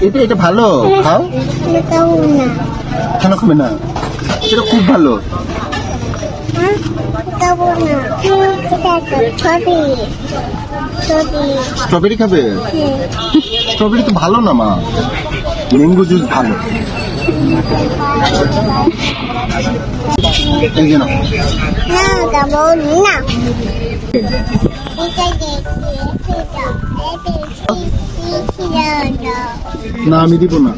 এটা এটা ভালো? খাও। কেন খাবে না? এটা খুব ভালো। স্ট্রবেরি খাবে? স্ট্রবেরি তো ভালো না, মা। ম্যাঙ্গো জুস ভালো। না। না আমি দিব না।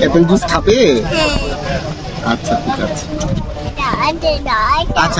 অ্যাপেল জুস খাবে? হ্যাঁ। আচ্ছা ঠিক আছে। আচ্ছা।